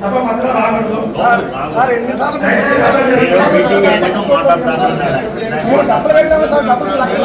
సభ మధ్యలో రాకూడదు సార్ ఎన్నిసార్లు మూడు డబ్బులు పెట్టాము సార్ డబ్బులు లక్షలు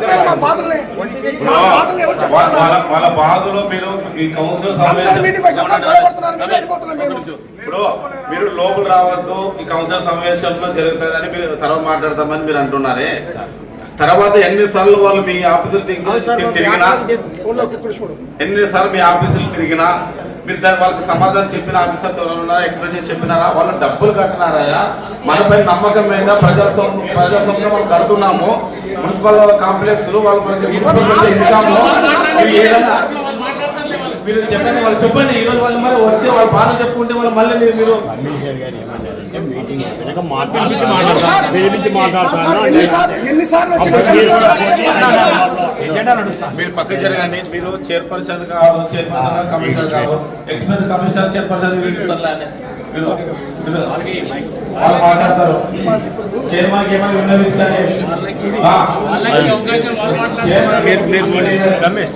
బాధల్ని బాధల్ని ఎవరు వాళ్ళ చెప్పారు వాళ్ళ- వాళ్ళ బాధలు మీరు ఈ కౌన్సిలర్ సార్ సమావేశం మీటింగ్ వచ్చినప్పుడు గొడవపడుతున్నారు. మేము వెళ్ళిపోతున్నాం మేము. ఇప్పుడు మీరు లోపల రావద్దు ఈ కౌన్సిలర్ సమావేశంలో జరుగుతుందని మీరు తర్వాత మాట్లాడతామని మీరు అంటున్నారే. తర్వాత ఎన్నిసార్లు వాళ్ళు మీ ఆఫీసులు తిరిగి- తిరిగినా ఎన్నిసార్లు మీ ఆఫీసులు తిరిగినా మీరు దాని వాళ్ళకి సమాధానం చెప్పిన ఆఫీసర్స్ ఎవరైనా ఉన్నారా ఎక్స్ప్లెయిన్ చేసి చెప్పినారా? వాళ్ళు డబ్బులు కట్టినారాయా మనపై నమ్మకం మీద ప్రజాస్వామ్యం ప్రజాస్వామ్యం మనం కడుతున్నాము. మున్సిపల్ కాంప్లెక్స్ వాళ్ళు మనకి మీరు చెప్పండి వాళ్ళు చెప్పండి. ఈ రోజు వాళ్ళు మరి వస్తే వాళ్ళు బాధ చెప్పుకుంటే వాళ్ళు మళ్ళీ మీరు మీరు పక్క జరగండి. మీరు చైర్పర్సన్ కాదు చైర్పర్సన్ కమిషనర్ కాదు ఎక్స్పెన్స్ కమిషనర్ చైర్పర్సన్ మీరు ఇస్తారులే. మీరు మీరు వాళ్ళు మాట్లాడతారు. చైర్మన్ ఏమైనా విన్నవిస్తానే ఆ. చైర్మన్ రమేష్.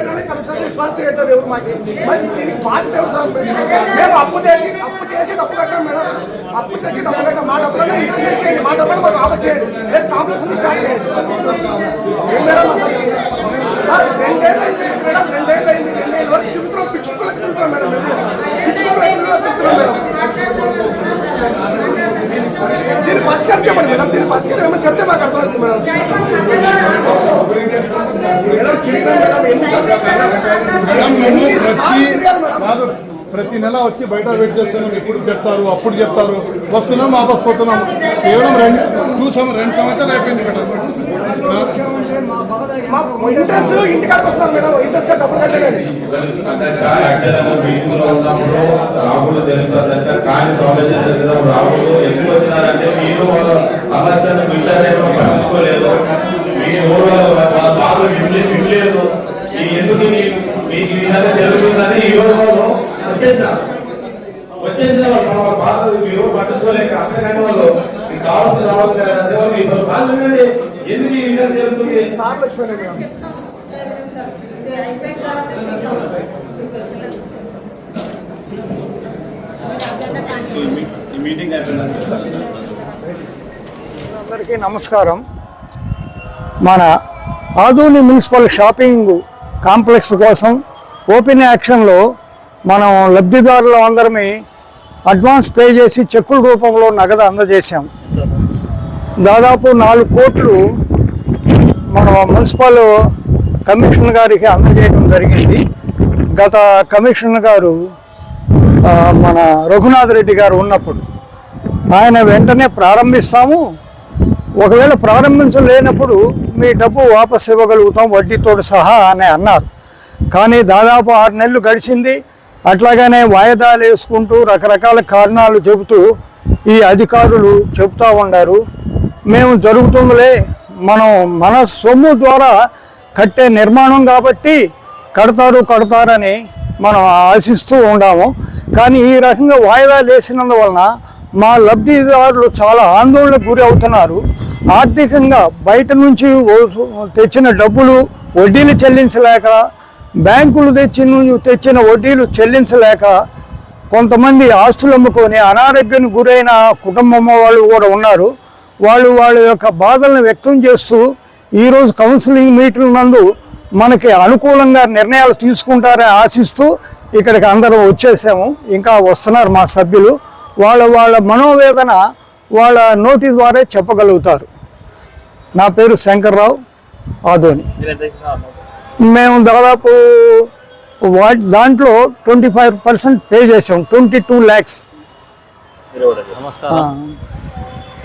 రెస్పాన్స్ చేయట్లేదు ఎవరు మాకు మరి దీనికి బాధ్యత ఎవరు మేము అప్పు చేసి అప్పు చేసి డబ్బు కట్టడం మేడం అప్పు తెచ్చి డబ్బు కట్టడం మా డబ్బులను ఇంట్రెస్ట్ చేయండి. మా డబ్బులు మాకు ఆఫర్ చేయండి. లేదు కాంప్లెక్స్ స్టార్ట్ చేయండి. ఏం మేడం అసలు? సార్ రెండేళ్ళు అయింది మేడం రెండేళ్ళు అయింది రెండేళ్ళు వరకు తిరుగుతున్నాం పిచ్చుకులకు తిరుగుతున్నాం పిచ్చుకులకు తిరుగుతున్నాం మేడం. దీన్ని పరిష్కారం చెప్పండి మేడం దీన్ని పరిష్కారం ఏమని చెప్తే మాకు అర్థమవుతుంది మేడం మేడం ఎన్నిసార్లు మేడం, ఎన్నిసార్లు మేడం? ప్రతి నెల వచ్చి బయట వెయిట్ చేస్తున్నాం ఎప్పుడు చెప్తారు అప్పుడు చెప్తారు వస్తున్నాం వాపస్ పోతున్నాం కేవలం రెండు టూ సంవ రెండు సంవత్సరాలు అయిపోయింది మేడం మా ఇంట్రెస్ట్ ఇంటికాడికి వస్తున్నాం మేడం ఇంట్రెస్ట్ డబ్బులు కట్టలేదు అధ్యక్ష యాక్చువల్గా మీటింగ్లో ఉన్నప్పుడు రాహుల్ తెలుసు కానీ రాహుల్ ఎందుకు వచ్చినారంటే మీరు వాళ్ళ సమస్యను వింటారేమో పట్టించుకోలేదు మీ ఊరు వాళ్ళ బాధలు వినలే వినలేదు ఈ ఎందుకు ఈ- మీకు ఈ విధంగా జరుగుతుందని ఈ రోజు వాళ్ళు వచ్చేసిన. వచ్చేసిన వాళ్ళు బాధ మీరు పట్టించుకోలేక అక్కడ వాళ్ళు మీకు కావాల్సిన రావాలి కదా వాళ్ళు మీ బాధ ఉండండి ఎందుకు ఈ విధంగా జరుగుతుంది? అందరికీ నమస్కారం. మన ఆదూని మున్సిపల్ షాపింగ్ కాంప్లెక్స్ కోసం ఓపెన్ యాక్షన్లో మనం లబ్ధిదారులు అందరమే అడ్వాన్స్ పే చేసి చెక్కుల రూపంలో నగదు అందజేశాం. దాదాపు నాలుగు కోట్లు మన మున్సిపల్ కమిషనర్ గారికి అందజేయడం జరిగింది. గత కమిషనర్ గారు మన రఘునాథ్ రెడ్డి గారు ఉన్నప్పుడు ఆయన వెంటనే ప్రారంభిస్తాము. ఒకవేళ ప్రారంభించలేనప్పుడు మీ డబ్బు వాపస్ ఇవ్వగలుగుతాం వడ్డీతో సహా అని అన్నారు. కానీ దాదాపు ఆరు నెలలు గడిచింది. అట్లాగనే వాయిదాలు వేసుకుంటూ రకరకాల కారణాలు చెబుతూ ఈ అధికారులు చెబుతూ ఉన్నారు మేము జరుగుతుందిలే మనం మన సొమ్ము ద్వారా కట్టే నిర్మాణం కాబట్టి కడతారు కడతారని మనం ఆశిస్తూ ఉండాము. కానీ ఈ రకంగా వాయిదాలు వేసినందువలన మా లబ్ధిదారులు చాలా ఆందోళనకు గురి అవుతున్నారు. ఆర్థికంగా బయట నుంచి తెచ్చిన డబ్బులు వడ్డీలు చెల్లించలేక బ్యాంకులు తెచ్చి తెచ్చిన వడ్డీలు చెల్లించలేక కొంతమంది ఆస్తులు అమ్ముకొని అనారోగ్యానికి గురైన కుటుంబం వాళ్ళు కూడా ఉన్నారు. వాళ్ళు వాళ్ళ యొక్క బాధలను వ్యక్తం చేస్తూ ఈరోజు కౌన్సిలింగ్ మీటింగ్ నందు మనకి అనుకూలంగా నిర్ణయాలు తీసుకుంటారని ఆశిస్తూ ఇక్కడికి అందరం వచ్చేసాము. ఇంకా వస్తున్నారు మా సభ్యులు. వాళ్ళ వాళ్ళ మనోవేదన వాళ్ళ నోటి ద్వారా చెప్పగలుగుతారు. నా పేరు శంకర్రావు ఆదోని. మేము దాదాపు వా- దాంట్లో ట్వంటీ ఫైవ్ పర్సెంట్ పే చేసాం ట్వంటీ టూ ల్యాక్స్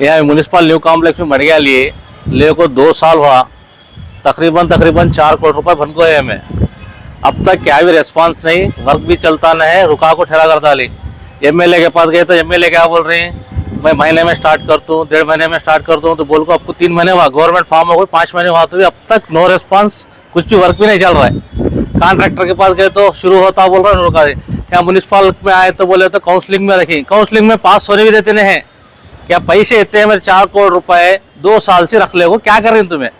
यहाँ म्यूनिसिपल न्यू कॉम्प्लेक्स में मड़िया लिए ले को दो साल हुआ तकरीबन तकरीबन चार करोड़ रुपए भन को है हमें अब तक क्या भी रेस्पॉन्स नहीं वर्क भी चलता न है रुका को ठहरा कर डाली एमएलए के पास गए तो एमएलए क्या बोल रहे हैं मैं महीने में स्टार्ट करता हूँ डेढ़ महीने में स्टार्ट करता हूँ तो बोल को आपको तीन महीने हुआ गवर्नमेंट फॉर्म हो गई पाँच महीने हुआ तो भी अब तक नो रेस्पॉन्स कुछ भी वर्क भी नहीं चल रहा है। कॉन्ट्रैक्टर के पास गए तो शुरू होता बोल रहा है दे यहाँ म्यूनिसिपल में आए तो बोले तो काउंसलिंग में रखी। काउंसलिंग में पास होने भी देते नहीं है। क्या पैसे इतने मेरे चार करोड़ रुपए, दो साल से रख ले क्या कर रहे हैं तुम्हें?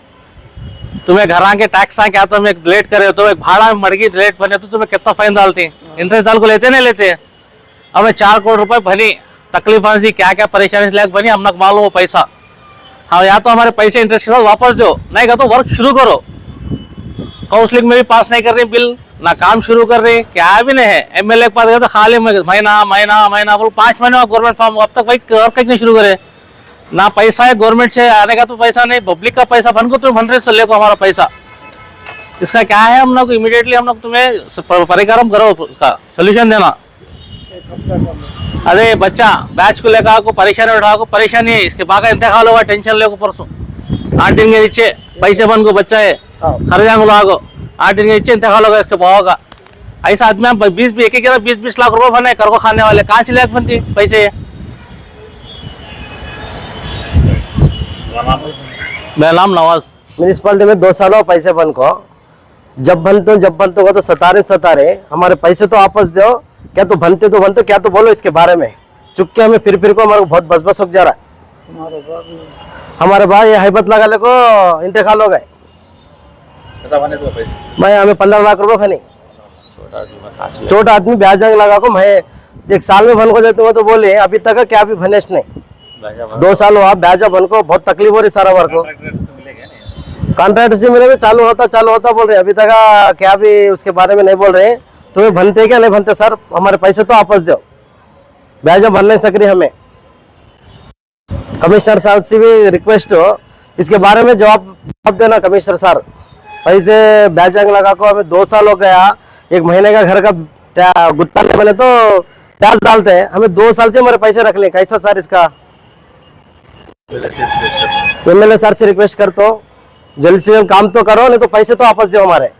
तुम्हें घर आके टैक्स आके आता तुम्हें लेट करे तो एक भाड़ा में मड़गी लेट बने तो तुम्हें कितना फाइन डालते हैं? इंटरेस्ट डाल को लेते नहीं लेते हमें चार करोड़ रुपए भनी तकलीफ़ सी क्या क्या परेशानी लायक बनी हम मालूम वो पैसा। हाँ या तो हमारे पैसे इंटरेस्ट के साथ वापस दो, नहीं का तो वर्क शुरू करो। काउंसलिंग में भी पास नहीं कर रही, बिल ना काम शुरू कर रही, क्या भी नहीं है। एम एमएलए के पास गए तो खाली महीना महीना महीना, बोलो पाँच महीने गवर्नमेंट फॉर्म अब तक भाई वर्क नहीं शुरू करे। ना पैसा है गवर्नमेंट से, आने का तो पैसा नहीं पब्लिक का पैसा फन को तुम हंड्रेड से लेको हमारा पैसा। इसका क्या है, हम लोग इमीडिएटली हम लोग तुम्हें परिक्रम करो उसका सोल्यूशन देना। अरे बच्चा बैच को लेकर आपको परेशानी उठाओ परेशानी है, इसके बाका इंतकाल होगा टेंशन लेको परसों। आठ दिन के नीचे, पैसे बन को बच्चा है। को लागो आठ दिन के नीचे इंतकाल होगा इसके भाव का ऐसा आदमी हम बीस बीस एक एक बीस बीस लाख रुपए बने कर को खाने वाले। कहाँ से लाख बनती पैसे? मेरा नाम नवाज़। म्यूनिसपालिटी में दो साल पैसे बन को जब बनते हो जब बनते हो तो सतारे सतारे। हमारे पैसे तो वापस दो। क्या तो बनते तो बनते क्या तो बोलो इसके बारे में। चुपके हमें फिर फिर को हमारे को बहुत बस बस हो जा रहा है। हमारे भाई हैबत लगा ले को इंतकाल हो गए। मैं हमें पंद्रह लाख रुपए फनी छोटा आदमी ब्याज जंग लगा को मैं एक साल में बन को देते हो तो बोले अभी तक क्या भी भनेश नहीं? दो साल हुआ ब्याजा बन को बहुत तकलीफ़ हो रही सारा वर्क को। कॉन्ट्रैक्ट से मिले तो चालू होता चालू होता बोल रहे अभी तक क्या भी उसके बारे में नहीं बोल रहे। तुम्हें बनते क्या? नहीं बनते सर हमारे पैसे तो वापस दो। ब्याजा भर नहीं सक रही हमें। कमिश्नर साहब से भी रिक्वेस्ट हो इसके बारे में जवाब जवाब देना कमिश्नर सर। पैसे ब्याजंग लगा को हमें दो साल हो गया। एक महीने का घर का गुत्ता ले बोले तो प्याज डालते हैं। हमें दो साल से हमारे पैसे रख लें कैसा सर इसका? एम एमएलए सर से रिक्वेस्ट करता हूँ। जल्द से जल्द काम तो करो, नहीं तो पैसे तो वापस दो हमारे।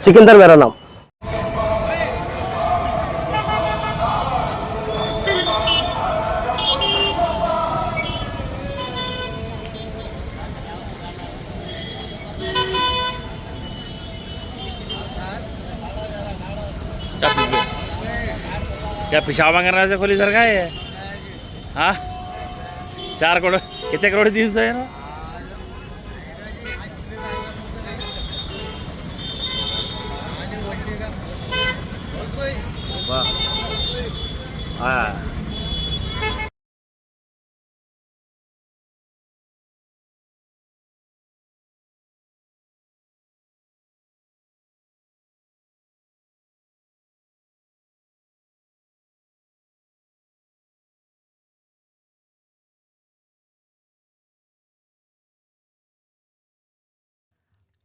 सिकंदर मेरा नाम। त्या पिशाबा करण्याच्या खोली जर काय आहे हा? चार करोड किती करोड तीनच आहे ना? वा हा।